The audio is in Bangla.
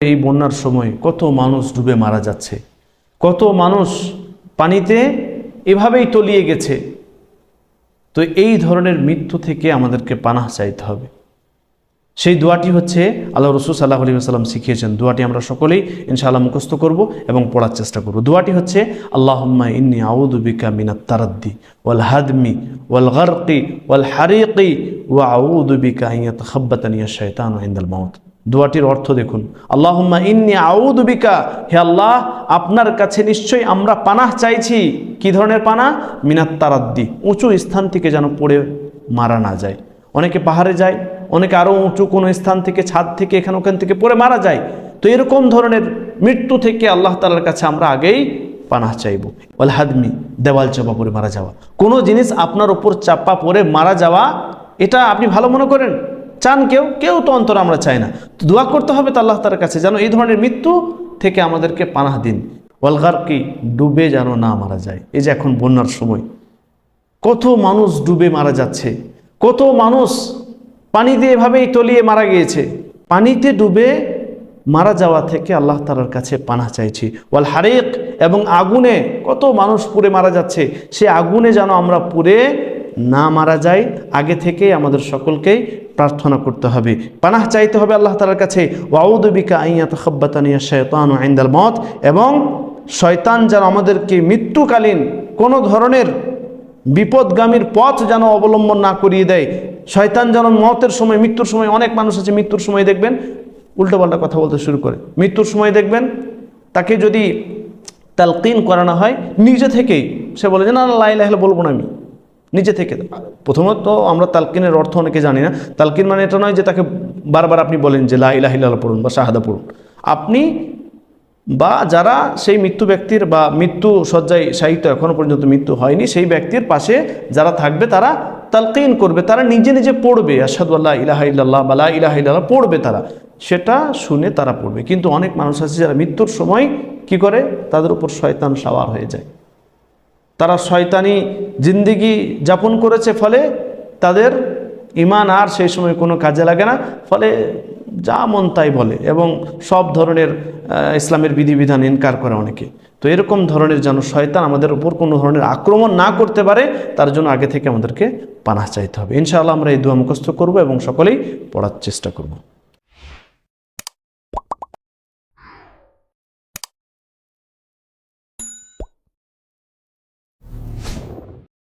এই বন্যার সময় কত মানুষ ডুবে মারা যাচ্ছে, কত মানুষ পানিতে এভাবেই তলিয়ে গেছে। তো এই ধরনের মৃত্যু থেকে আমাদেরকে পানাহ চাইতে হবে। সেই দোয়াটি হচ্ছে আল্লাহ রসুল সাল্লাহ আলী সাল্লাম শিখিয়েছেন। দোয়াটি আমরা সকলেই ইনশাআল্লাহ মুখস্থ করব এবং পড়ার চেষ্টা করব। দোয়াটি হচ্ছে, আল্লাহম্মা ইন্নি আউদুবিকা মিনাত তারাদ্দি ওয়াল হাদমি ওয়াল গরকি ওয়াল হারিকি ওয়া আউদুবিকা ইয়াত খাব্বাতানিয়া শয়তান ইন্দাল মাউত। দোয়াটির অর্থ দেখুন। আল্লাহম্মা ইন্নি আউদুবিকা হে আল্লাহ, আপনার কাছে নিশ্চয়ই আমরা পানাহ চাইছি। কি ধরনের পানা মিনাত তারাদ্দি। উঁচু স্থান থেকে যেন পড়ে মারা না যায়। অনেকে পাহাড়ে যায়, অনেকে আরও উঁচু কোনো স্থান থেকে, ছাদ থেকে, এখানে ওখান থেকে পড়ে মারা যায়। তো এরকম ধরনের মৃত্যু থেকে আল্লাহ তালার কাছে আমরা আগেই পানাহ চাইব। ওয়াল হাদমি, দেওয়াল চাপা পড়ে মারা যাওয়া। কোনো জিনিস আপনার ওপর চাপা পড়ে মারা যাওয়া, এটা আপনি ভালো মনে করেন? চান কেউ কেউ তো অন্তর আমরা চাই না। তো দোয়া করতে হবে তো আল্লাহ তার কাছে যেন এই ধরনের মৃত্যু থেকে আমাদেরকে পানাহ দিন। ওয়ালগার কি ডুবে যেন না মারা যায়। এই যে এখন বন্যার সময়। কত মানুষ ডুবে মারা যাচ্ছে। কত মানুষ পানিতে এভাবেই তলিয়ে মারা গিয়েছে। পানিতে ডুবে মারা যাওয়া থেকে আল্লাহ তালার কাছে পানা চাইছি। ওয়াল হারেক এবং আগুনে কত মানুষ পুড়ে মারা যাচ্ছে। সে আগুনে যেন আমরা পুড়ে না মারা যাই। আগে থেকেই আমাদের সকলকেই প্রার্থনা করতে হবে। পানাহ চাইতে হবে আল্লাহ তালার কাছে। ওয়াউদবিকা আইয়াত খাব্বাতানিয়া শয়তান আইন্দাল মত এবং শয়তান যেন আমাদেরকে মৃত্যুকালীন কোনো ধরনের বিপদগামীর পথ যেন অবলম্বন না করিয়ে দেয়। শয়তান যেন মতের সময়, মৃত্যুর সময়, অনেক মানুষ আছে মৃত্যুর সময় দেখবেন, উল্টোপাল্টা কথা বলতে শুরু করে। মৃত্যুর সময় দেখবেন, তাকে যদি তালকিন করানো হয়, নিজে থেকেই সে বলে যে, না না লাই লাইলে বলব না আমি। নিজে থেকে। প্রথমত আমরা তালকিনের অর্থ অনেকে জানি না। তালকিন মানে এটা নয় যে তাকে বারবার আপনি বলেন যে লা ইলাহিল্লাহ পড়ুন বা শাহাদা পড়ুন। আপনি বা যারা সেই মৃত্যু ব্যক্তির বা মৃত্যু শয্যায় সাহিত্য এখনও পর্যন্ত মৃত্যু হয়নি, সেই ব্যক্তির পাশে যারা থাকবে তারা তালকিন করবে, তারা নিজে নিজে পড়বে। আসাদু আল্লাহ ইলাহা ইল্লাল্লাহ বা লা ইলাহা ইল্লাল্লাহ পড়বে তারা। সেটা শুনে তারা পড়বে। কিন্তু অনেক মানুষ আছে যারা মৃত্যুর সময় কি করে? তাদের উপর শয়তান সাওয়ার হয়ে যায়। তারা শয়তানি জিন্দিগি যাপন করেছে ফলে তাদের ইমান আর সেই সময় কোনো কাজে লাগে না। ফলে যা মন তাই বলে এবং সব ধরনের ইসলামের বিধিবিধান ইনকার করে অনেকে। তো এরকম ধরনের যেন শয়তান আমাদের উপর কোনো ধরনের আক্রমণ না করতে পারে, তার জন্য আগে থেকে আমাদেরকে পানাহ চাইতে হবে। ইনশাআল্লাহ আমরা এই দোয়া মুখস্থ করব এবং সকলেই পড়ার চেষ্টা করব।